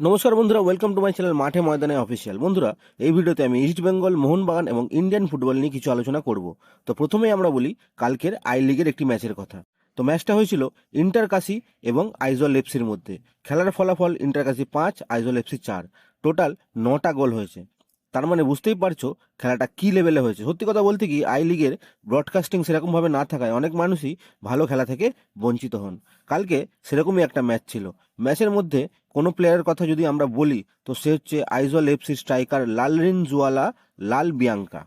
নমস্কার বন্ধুরা welcome to my channel মাঠে ময়দানে অফিসিয়াল বন্ধুরা, এই ভিডিওতে আমি ইস্ট বেঙ্গল মোহনবাগান এবং ইন্ডিয়ান ফুটবল নিয়ে কিছু আলোচনা করব। তো প্রথমেই আমরা বলি, কালকের আই লিগের একটি ম্যাচের কথা। তো ম্যাচটা হয়েছিল ইন্টার কাশি এবং আইজল এফসির মধ্যে। খেলার ফলাফল ইন্টার কাশি পাঁচ আইজল এফসি চার। টোটাল নটা গোল হয়েছে। তার মানে বুঝতেই পারছ, খেলাটা কী লেভেলে হয়েছে। সত্যি কথা বলতে কি আই লিগের ব্রডকাস্টিং সেরকমভাবে না থাকায় অনেক মানুষই ভালো খেলা থেকে বঞ্চিত হন। কালকে সেরকমই একটা ম্যাচ ছিল। ম্যাচের মধ্যে কোনো প্লেয়ারের কথা যদি আমরা বলি, তো সে হচ্ছে Aizawl FC striker Lalrinzuala Lalbiaknia.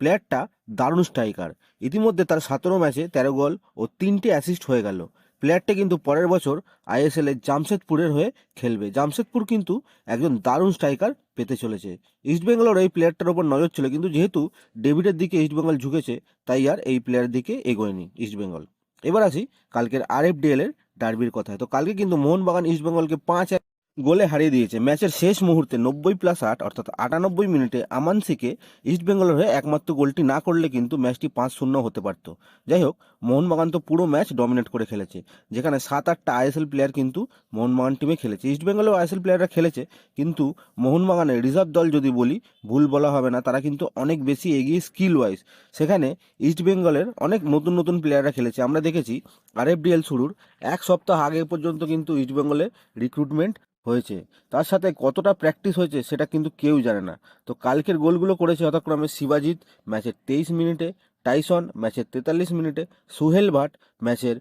প্লেয়ারটা দারুণ স্ট্রাইকার ইতিমধ্যে তার সতেরো ম্যাচে তেরো গোল ও তিনটে অ্যাসিস্ট হয়ে গেল। প্লেয়ারটা কিন্তু পরের বছর আইএসএল এর জামশেদপুরের হয়ে খেলবে। জামশেদপুর কিন্তু একজন দারুণ স্ট্রাইকার পেতে চলেছে। ইস্টবেঙ্গলের এই প্লেয়ারটার ওপর নজর ছিল, কিন্তু যেহেতু ডেভিডের দিকে ইস্টবেঙ্গল ঝুঁকেছে, তাই আর এই প্লেয়ারের দিকে এগোয়নি ইস্টবেঙ্গল এবার আসি কালকের আরএফডিএল এর ডার্বির কথায়। তো কালকে কিন্তু মোহনবাগান ইস্টবেঙ্গলকে পাঁচ গোলে হারিয়ে দিয়েছে। ম্যাচের শেষ মুহূর্তে নব্বই প্লাস আট, অর্থাৎ আটানব্বই মিনিটে আমানসিকে ইস্টবেঙ্গলের হয়ে একমাত্র গোলটি না করলে কিন্তু ম্যাচটি পাঁচ শূন্য হতে পারত। যাই হোক, মোহনবাগান তো পুরো ম্যাচ ডমিনেট করে খেলেছে। যেখানে সাত আটটা আইএসএল প্লেয়ার কিন্তু মোহনবাগান টিমে খেলেছে। ইস্টবেঙ্গলেও আইএসএল প্লেয়াররা খেলেছে, কিন্তু মোহনবাগানের রিজার্ভ দল যদি বলি, ভুল বলা হবে না, তারা কিন্তু অনেক বেশি এগিয়ে স্কিল ওয়াইজ সেখানে ইস্টবেঙ্গলের অনেক নতুন নতুন প্লেয়াররা খেলেছে। আমরা দেখেছি আরএফডিএল শুরুর এক সপ্তাহ আগে পর্যন্ত কিন্তু ইস্টবেঙ্গলে রিক্রুটমেন্ট হয়েছে। তার সাথে কতটা প্র্যাকটিস হয়েছে সেটা কিন্তু কেউ জানে না। তো কালকের গোলগুলো করেছে যথাক্রমে শিবাজিৎ, ম্যাচের তেইশ মিনিটে টাইসন, ম্যাচের তেতাল্লিশ মিনিটে সুহেল ভাট, ম্যাচের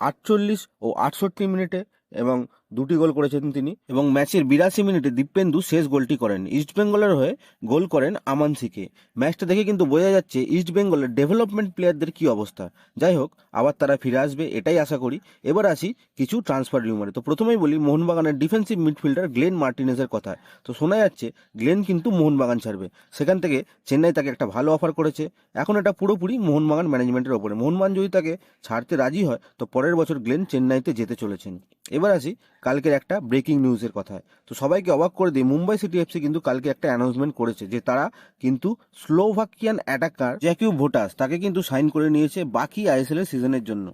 আটচল্লিশ ও আটষট্টি মিনিটে এবং দুটি গোল করেছেন তিনি। এবং ম্যাচের বিরাশি মিনিটে দীপেন্দু শেষ গোলটি করেন। ইস্টবেঙ্গলের হয়ে গোল করেন আমানসিকে ম্যাচটা দেখে কিন্তু বোঝা যাচ্ছে ইস্টবেঙ্গলের ডেভেলপমেন্ট প্লেয়ারদের কি অবস্থা। যাই হোক, আবার তারা ফিরে আসবে, এটাই আশা করি। এবার আসি কিছু ট্রান্সফার রিউমারে তো প্রথমেই বলি, মোহনবাগানের ডিফেন্সিভ মিডফিল্ডার গ্লেন মার্টিনেজের কথা। তো শোনা যাচ্ছে গ্লেন কিন্তু মোহনবাগান ছাড়বে। সেখান থেকে চেন্নাই তাকে একটা ভালো অফার করেছে। এখন এটা পুরোপুরি মোহনবাগান ম্যানেজমেন্টের ওপরে। মোহনবাগান যদি তাকে ছাড়তে রাজি হয়, তো পরের বছর গ্লেন চেন্নাইতে যেতে চলেছেন। এবার আসি কালকের একটা ব্রেকিং নিউজের কথায় তো সবাইকে অবাক করে দিই, মুম্বাই সিটি এফসি কিন্তু কালকে একটা অ্যানাউন্সমেন্ট করেছে যে তারা কিন্তু স্লোভাকিয়ান অ্যাটাকার জ্যাকিউ ভোটাস তাকে কিন্তু সাইন করে নিয়েছে বাকি আইএসএল এর সিজনের জন্য।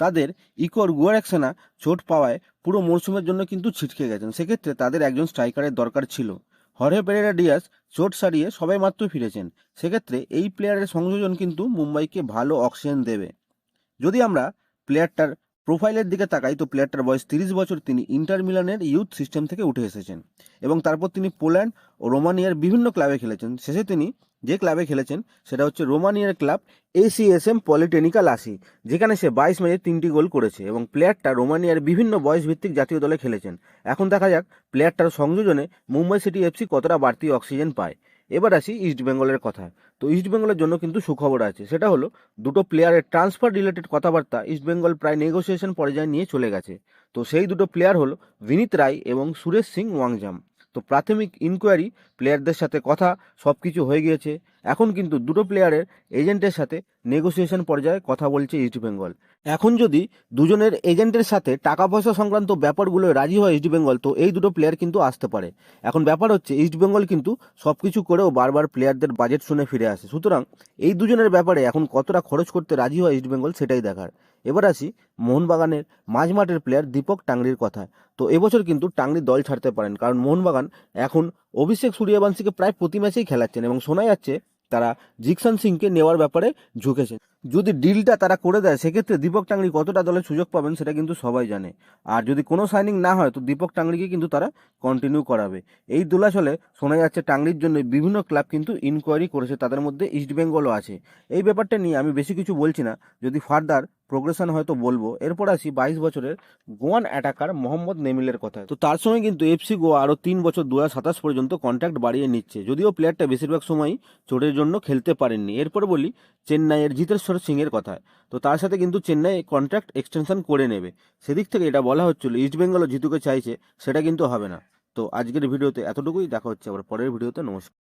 তাদের ইকোর গুয়ারেকসেনা চোট পাওয়ায় পুরো মরশুমের জন্য কিন্তু ছিটকে গেছেন। সেক্ষেত্রে তাদের একজন স্ট্রাইকারের দরকার ছিল। হরে পেরেরা ডিয়াস চোট সারিয়ে সবাই মাত্র ফিরেছেন। সেক্ষেত্রে এই প্লেয়ারের সংযোজন কিন্তু মুম্বাইকে ভালো অক্সিজেন দেবে। যদি আমরা প্লেয়ারটার প্রোফাইলের দিকে তাকাই তো প্লেয়ারটার বয়স তিরিশ বছর, তিনি ইন্টার মিলানের ইউথ সিস্টেম থেকে উঠে এসেছেন। এবং তারপর তিনি পোল্যান্ড ও রোমানিয়ার বিভিন্ন ক্লাবে খেলেছেন। শেষে তিনি যে ক্লাবে খেলেছেন, সেটা হচ্ছে রোমানিয়ার ক্লাব এসিএসএম পলিটেনিকা লাসি যেখানে সে বাইশ ম্যাচে তিনটি গোল করেছে এবং প্লেয়ারটা রোমানিয়ার বিভিন্ন বয়স ভিত্তিক জাতীয় দলে খেলেছেন। এখন দেখা যাক প্লেয়ারটার সংযোজনে মুম্বাই সিটি এফসি কতটা বাড়তি অক্সিজেন পায়। এবার আসি ইস্ট বেঙ্গলের কথা তো ইস্ট বেঙ্গলের জন্য কিন্তু সুখবর আছে। সেটা হলো, দুটো প্লেয়ারের ট্রান্সফার রিলেটেড কথাবার্তা ইস্ট বেঙ্গল প্রায় নেগোসিয়েশন পর্যায়ে নিয়ে চলে গেছে। তো সেই দুটো প্লেয়ার হলো বিনীত রায় এবং সুরেশ সিং ওয়াংজাম তো প্রাথমিক ইনকোয়ারি প্লেয়ারদের সাথে কথা সব কিছু হয়ে গিয়েছে। এখন কিন্তু দুটো প্লেয়ারের এজেন্টের সাথে নেগোসিয়েশন পর্যায়ে কথা বলছে ইস্ট বেঙ্গল এখন যদি দুজনের এজেন্টের সাথে টাকা পয়সা সংক্রান্ত ব্যাপারগুলো রাজি হয় ইস্ট বেঙ্গল তো এই দুটো প্লেয়ার কিন্তু আসতে পারে। এখন ব্যাপার হচ্ছে ইস্ট বেঙ্গল কিন্তু সব কিছু করেও বারবার প্লেয়ারদের বাজেট শুনে ফিরে আসে। সুতরাং এই দুজনের ব্যাপারে এখন কতটা খরচ করতে রাজি হয় ইস্ট বেঙ্গল সেটাই দেখার। এবার আসি মোহনবাগানের মাঝমাঠের প্লেয়ার দীপক টাংরির কথায়। তো এবছর কিন্তু টাংরি দল ছাড়তে পারেন, কারণ মোহনবাগান এখন অভিষেক সূর্যবংশীকে প্রায় প্রতি ম্যাচেই খেলাচ্ছেন এবং শোনা যাচ্ছে তারা জিকসন সিংকে নেওয়ার ব্যাপারে ঝুঁকেছে যদি ডিলটা তারা করে দেয়, সেক্ষেত্রে দীপক টাংরি কতটা দলের সুযোগ পাবেন সেটা কিন্তু সবাই জানে। আর যদি কোনো সাইনিং না হয়, তো দীপক টাংরিকে কিন্তু তারা কন্টিনিউ করাবে। এই দোলাচলে শোনা যাচ্ছে টাংরির জন্য বিভিন্ন ক্লাব কিন্তু ইনকোয়ারি করেছে, তাদের মধ্যে ইস্টবেঙ্গলও আছে। এই ব্যাপারটা নিয়ে আমি বেশি কিছু বলছি না। যদি ফার্দার প্রোগ্রেশন হয়তো বলব। এরপর আসি বাইশ বছরের গোয়ান অ্যাটাকার মোহাম্মদ নেমিলের কথা তো তার সঙ্গে কিন্তু এফসি গোয়া আরও তিন বছর দু সাতাশ পর্যন্ত কন্ট্রাক্ট বাড়িয়ে নিচ্ছে। যদিও প্লেয়ারটা বেশিরভাগ সময়ই চোটের জন্য খেলতে পারেননি। এরপর বলি চেন্নাইয়ের জিতেশ্বর সিংয়ের কথা তো তার সাথে কিন্তু চেন্নাই কন্ট্রাক্ট এক্সটেনশন করে নেবে। সেদিক থেকে এটা বলা হচ্ছিল ইস্টবেঙ্গলও জিতুকে চাইছে, সেটা কিন্তু হবে না। তো আজকের ভিডিওতে এতটুকুই। দেখা হচ্ছে আবার পরের ভিডিওতে। নমস্কার।